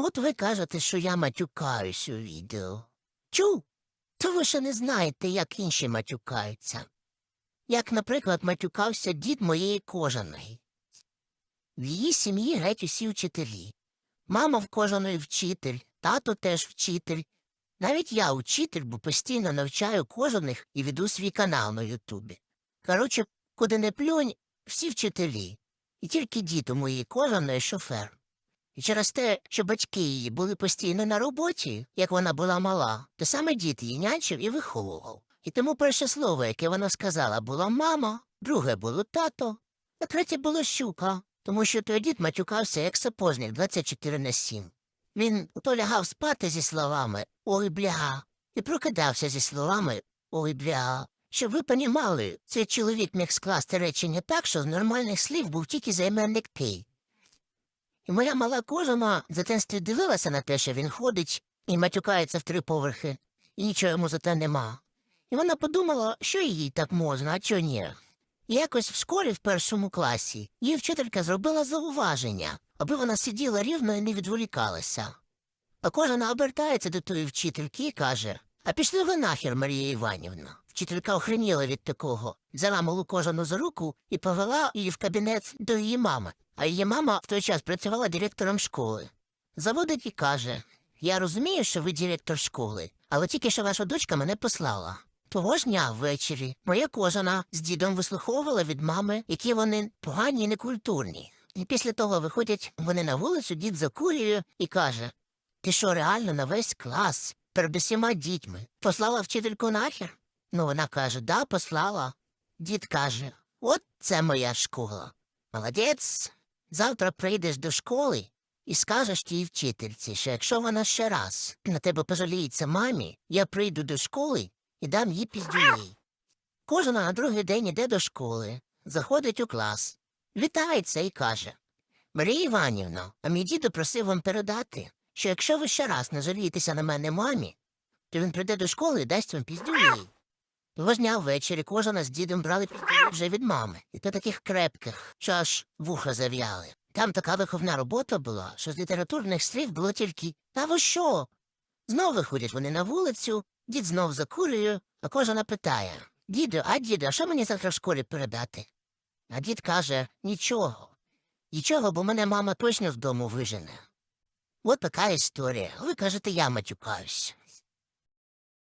От ви кажете, що я матюкаюсь у відео. Чу? То ви ще не знаєте, як інші матюкаються. Як, наприклад, матюкався дід моєї кожаної. В її сім'ї геть усі вчителі. Мама в кожаної вчитель, тато теж вчитель. Навіть я учитель, бо постійно навчаю кожаних і веду свій канал на Ютубі. Коротше, куди не плюнь, всі вчителі. І тільки дід у моїй кожаної шофер. І через те, що батьки її були постійно на роботі, як вона була мала, то саме дід її нянчив і виховував. І тому перше слово, яке вона сказала, було мама, друге було тато, а третє було щука, тому що той дід матюкався як сапожник 24 на 7. Він то лягав спати зі словами Ой, бля, і прокидався зі словами Ой, бля. Щоб ви понімали, цей чоловік міг скласти речення так, що з нормальних слів був тільки займенник «ти». І моя мала кожана в дитинстві дивилася на те, що він ходить і матюкається в три поверхи, і нічого йому за те нема. І вона подумала, що їй так можна, а чого ні. І якось в школі в першому класі її вчителька зробила зауваження, аби вона сиділа рівно і не відволікалася. А кожна обертається до тої вчительки і каже А пішли ви нахер, Марія Іванівна. Вчителька охреніла від такого, взяла малу кожану за руку і повела її в кабінет до її мами. А її мама в той час працювала директором школи. Заводить і каже Я розумію, що ви директор школи, але тільки що ваша дочка мене послала. Того ж дня ввечері моя кожана з дідом вислуховувала від мами, які вони погані і некультурні. І після того виходять вони на вулицю, дід закурює і каже Ти що, реально на весь клас, перед усіма дітьми, послала вчительку нахер? Ну, вона каже, да, послала. Дід каже, от це моя школа. Молодець. Завтра прийдеш до школи і скажеш тій вчительці, що якщо вона ще раз на тебе пожаліється мамі, я прийду до школи і дам їй піздюлей. Кожен на другий день іде до школи, заходить у клас, вітається і каже Марія Іванівна, а мій дідо просив вам передати, що якщо ви ще раз не жалієтеся на мене мамі, то він прийде до школи і дасть вам піздюлей. Того дня ввечері кожна з дідом брали піздюлей вже від мами, і то таких крепких, що аж вуха зав'яли. Там така виховна робота була, що з літературних слів було тільки Та ви що? Знов виходять вони на вулицю, дід знов закурює, а кожна питає Діду, а діду, а що мені завтра в школі передати? А дід каже Нічого. Нічого, бо мене мама точно з дому вижене. От така історія. Ви кажете, я матюкаюсь.